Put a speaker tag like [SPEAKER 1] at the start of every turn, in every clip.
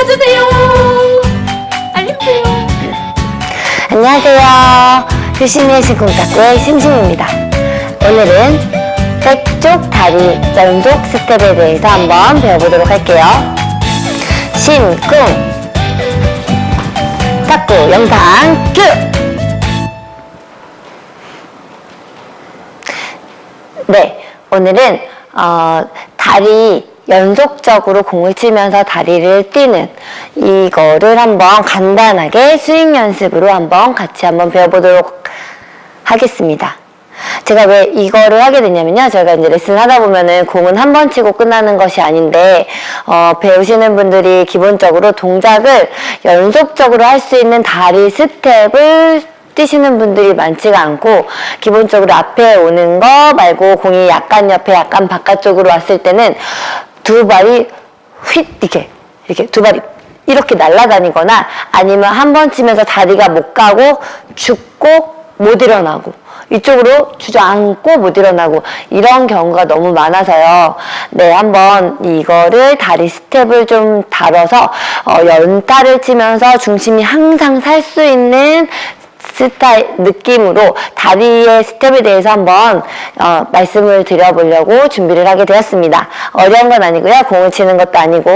[SPEAKER 1] 눌러주세요. 알림주세요.
[SPEAKER 2] 안녕하세요. 유심의 신쿵탁구의 심심입니다. 오늘은 백쪽 다리 연속 스텝에 대해서 한번 배워보도록 할게요. 심 쿵 탁구 영상 큐! 네, 오늘은 어, 다리 연속적으로 공을 치면서 다리를 뛰는 이거를 한번 간단하게 스윙 연습으로 한번 같이 한번 배워보도록 하겠습니다. 제가 왜 이거를 하게 됐냐면요. 저희가 이제 레슨 하다 보면은 공은 한 번 치고 끝나는 것이 아닌데, 어, 배우시는 분들이 기본적으로 동작을 연속적으로 할 수 있는 다리 스텝을 뛰시는 분들이 많지가 않고 기본적으로 앞에 오는 거 말고 공이 약간 옆에 약간 바깥쪽으로 왔을 때는 두 발이 휙 이렇게 이렇게 두 발이 이렇게 날아다니거나 아니면 한번 치면서 다리가 못 가고 죽고 못 일어나고 이쪽으로 주저앉고 못 일어나고 이런 경우가 너무 많아서요. 네, 한번 이거를 다리 스텝을 좀 다뤄서 어, 연타를 치면서 중심이 항상 살 수 있는 스타일 느낌으로 다리의 스텝에 대해서 한번 어, 말씀을 드려보려고 준비를 하게 되었습니다. 어려운 건 아니고요. 공을 치는 것도 아니고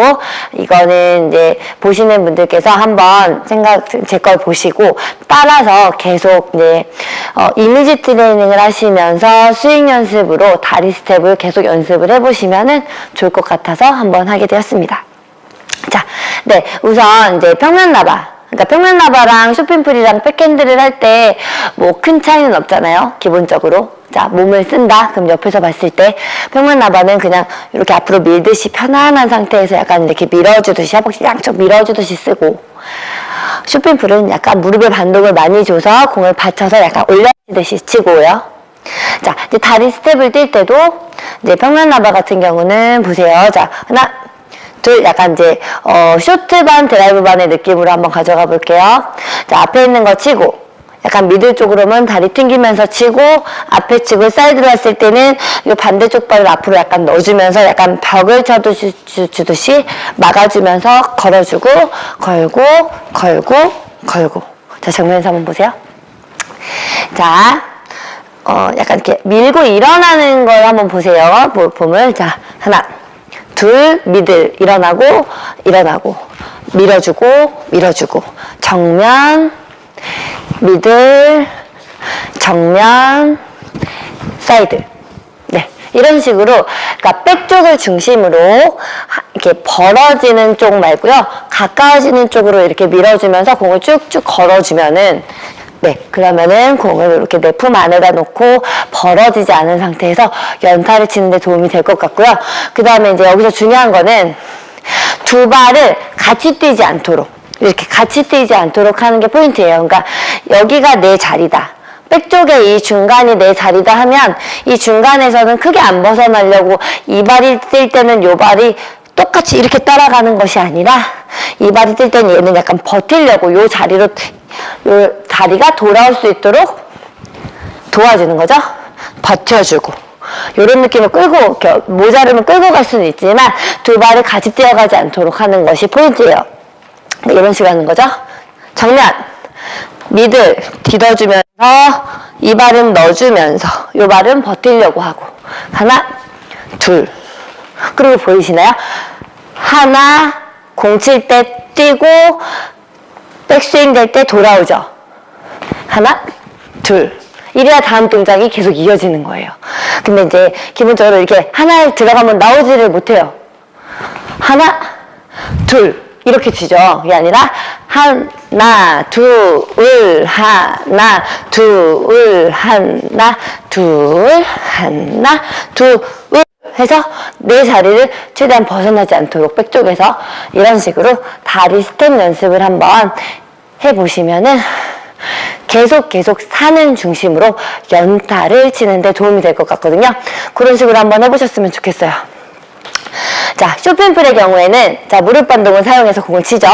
[SPEAKER 2] 이거는 이제 보시는 분들께서 한번 생각 제 걸 보시고 따라서 계속 이제 어, 이미지 트레이닝을 하시면서 스윙 연습으로 다리 스텝을 계속 연습을 해보시면은 좋을 것 같아서 한번 하게 되었습니다. 자, 네, 우선 이제 평면 나바. 그러니까 평면 나바랑 쇼핑풀이랑 백핸드를 할 때 뭐 큰 차이는 없잖아요. 기본적으로. 자, 몸을 쓴다. 그럼 옆에서 봤을 때 평면 나바는 그냥 이렇게 앞으로 밀듯이 편안한 상태에서 약간 이렇게 밀어주듯이 허벅지 양쪽 밀어주듯이 쓰고 쇼핑풀은 약간 무릎에 반동을 많이 줘서 공을 받쳐서 약간 올려주듯이 치고요. 자, 이제 다리 스텝을 뛸 때도 이제 평면 나바 같은 경우는 보세요. 자, 하나, 둘, 약간 이제 어, 쇼트반 드라이브반의 느낌으로 한번 가져가 볼게요. 자, 앞에 있는 거 치고 약간 미들 쪽으로는 다리 튕기면서 치고 앞에 치고 사이드로 왔을 때는 이 반대쪽 발을 앞으로 약간 넣어주면서 약간 벽을 쳐주듯이 주듯이 막아주면서 걸어주고 걸고 걸고 걸고 자 정면에서 한번 보세요. 자, 어, 약간 이렇게 밀고 일어나는 걸 한번 보세요. 보- 봄을. 자, 하나, 둘, 미들. 일어나고, 일어나고. 밀어주고, 밀어주고. 정면, 미들, 정면, 사이드. 네. 이런 식으로, 그러니까 백 쪽을 중심으로 하- 이렇게 벌어지는 쪽 말고요. 가까워지는 쪽으로 이렇게 밀어주면서 공을 쭉쭉 걸어주면은 네, 그러면은 공을 이렇게 내 품 안에다 놓고 벌어지지 않은 상태에서 연타를 치는데 도움이 될 것 같고요. 그 다음에 이제 여기서 중요한 거는 두 발을 같이 뛰지 않도록 이렇게 같이 뛰지 않도록 하는 게 포인트예요. 그러니까 여기가 내 자리다. 백 쪽에 이 중간이 내 자리다 하면 이 중간에서는 크게 안 벗어나려고 이 발이 뛸 때는 요 발이 똑같이 이렇게 따라가는 것이 아니라 이 발이 뛸 때는 얘는 약간 버틸려고 요 자리로 요 다리가 돌아올 수 있도록 도와주는 거죠. 버텨주고. 이런 느낌을 끌고, 모자르면 끌고 갈 수는 있지만 두 발을 같이 뛰어가지 않도록 하는 것이 포인트예요. 네, 이런 식으로 하는 거죠. 정면, 미들 뒤져주면서 이 발은 넣어주면서 이 발은 버틸려고 하고 하나, 둘. 그리고 보이시나요? 하나, 공 칠 때 뛰고 백스윙 될 때 돌아오죠. 하나, 둘. 이래야 다음 동작이 계속 이어지는 거예요. 근데 이제 기본적으로 이렇게 하나에 들어가면 나오지를 못해요. 하나, 둘. 이렇게 치죠. 이게 아니라 하나, 둘, 하나, 둘, 하나, 둘, 하나, 둘, 해서 내 자리를 최대한 벗어나지 않도록 백 쪽에서 이런 식으로 다리 스텝 연습을 한번 해보시면은 계속 계속 사는 중심으로 연타를 치는데 도움이 될 것 같거든요. 그런 식으로 한번 해보셨으면 좋겠어요. 자, 쇼핑풀의 경우에는 자, 무릎 반동을 사용해서 공을 치죠.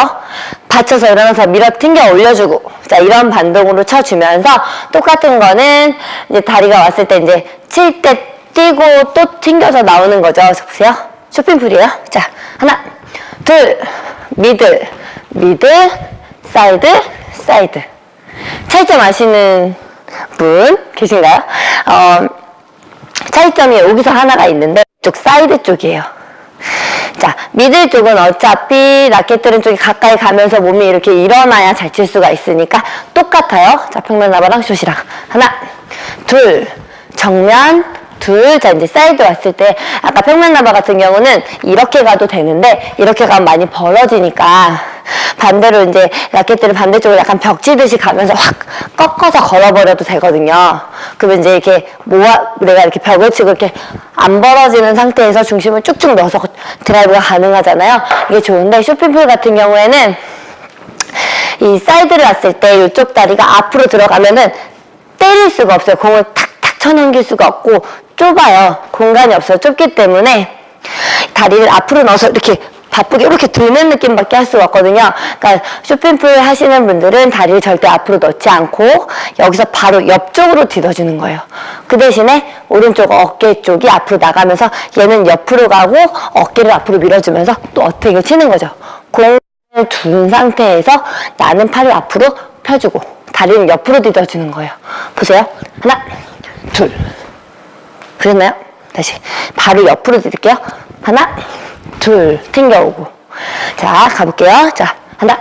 [SPEAKER 2] 받쳐서 일어나서 밀어 튕겨 올려주고 자, 이런 반동으로 쳐주면서 똑같은 거는 이제 다리가 왔을 때 이제 칠 때 뛰고 또 튕겨서 나오는 거죠. 보세요. 쇼핑풀이에요. 자, 하나, 둘, 미들, 미들, 사이드, 사이드. 차이점 아시는 분 계신가요? 어, 차이점이 여기서 하나가 있는데 이쪽 사이드 쪽이에요. 자, 미들 쪽은 어차피 라켓 들은 쪽이 가까이 가면서 몸이 이렇게 일어나야 잘 칠 수가 있으니까 똑같아요. 자, 평면 나바랑 숏이랑. 하나, 둘, 정면, 둘. 자, 이제 사이드 왔을 때, 아까 평면 나바 같은 경우는 이렇게 가도 되는데, 이렇게 가면 많이 벌어지니까, 반대로 이제 라켓들을 반대쪽으로 약간 벽치듯이 가면서 확 꺾어서 걸어버려도 되거든요. 그러면 이제 이렇게 모아, 내가 이렇게 벽을 치고 이렇게 안 벌어지는 상태에서 중심을 쭉쭉 넣어서 드라이브가 가능하잖아요. 이게 좋은데, 쇼핑풀 같은 경우에는 이 사이드를 왔을 때 이쪽 다리가 앞으로 들어가면은 때릴 수가 없어요. 공을 탁탁 쳐넘길 수가 없고 좁아요. 공간이 없어요. 좁기 때문에 다리를 앞으로 넣어서 이렇게 바쁘게 이렇게 드는 느낌밖에 할 수가 없거든요. 그러니까 쇼핑풀 하시는 분들은 다리를 절대 앞으로 넣지 않고 여기서 바로 옆쪽으로 뒤어주는 거예요. 그 대신에 오른쪽 어깨 쪽이 앞으로 나가면서 얘는 옆으로 가고 어깨를 앞으로 밀어주면서 또 어택을 치는 거죠. 공을 둔 상태에서 나는 팔을 앞으로 펴주고 다리는 옆으로 뒤어주는 거예요. 보세요. 하나, 둘. 보셨나요? 다시 바로 옆으로 디딜게요. 하나, 둘, 튕겨오고. 자, 가볼게요. 자, 하나,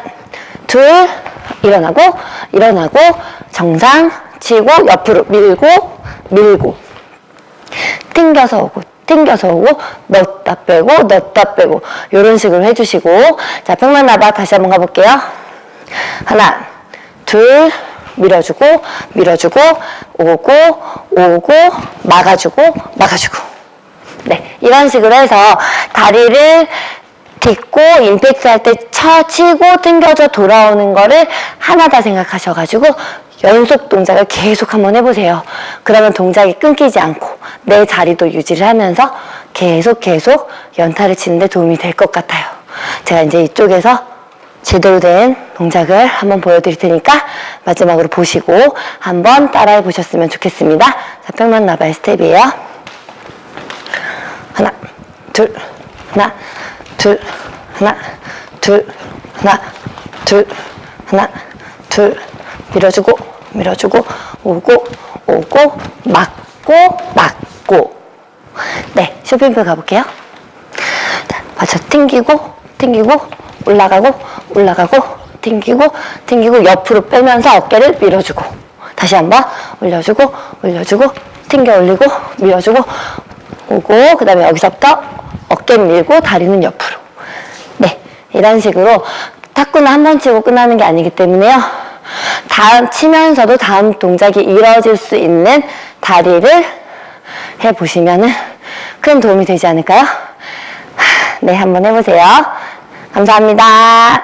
[SPEAKER 2] 둘, 일어나고, 일어나고, 정상, 치고, 옆으로 밀고, 밀고. 튕겨서 오고, 튕겨서 오고, 넣었다 빼고, 넣었다 빼고. 요런 식으로 해주시고. 자, 평면 나바 다시 한번 가볼게요. 하나, 둘, 밀어주고, 밀어주고, 오고, 오고, 막아주고, 막아주고. 네, 이런 식으로 해서 다리를 딛고 임팩트 할 때 쳐치고 튕겨져 돌아오는 거를 하나 다 생각하셔가지고 연속 동작을 계속 한번 해보세요. 그러면 동작이 끊기지 않고 내 자리도 유지를 하면서 계속 계속 연타를 치는데 도움이 될 것 같아요. 제가 이제 이쪽에서 제대로 된 동작을 한번 보여드릴 테니까 마지막으로 보시고 한번 따라해 보셨으면 좋겠습니다. 자, 평면 나발 스텝이에요. 하나, 둘, 하나, 둘, 하나, 둘, 하나, 둘, 하나, 둘, 밀어주고, 밀어주고, 오고, 오고, 막고, 막고. 네, 쇼핑풀 가볼게요. 자, 맞춰 튕기고, 튕기고, 올라가고, 올라가고, 튕기고, 튕기고, 옆으로 빼면서 어깨를 밀어주고. 다시 한번 올려주고, 올려주고, 튕겨 올리고, 밀어주고, 오고, 그 다음에 여기서부터 어깨 밀고, 다리는 옆으로. 네, 이런 식으로 탁구는 한 번 치고 끝나는 게 아니기 때문에요. 다음 치면서도 다음 동작이 이루어질 수 있는 다리를 해보시면은 큰 도움이 되지 않을까요? 네, 한번 해보세요. 감사합니다.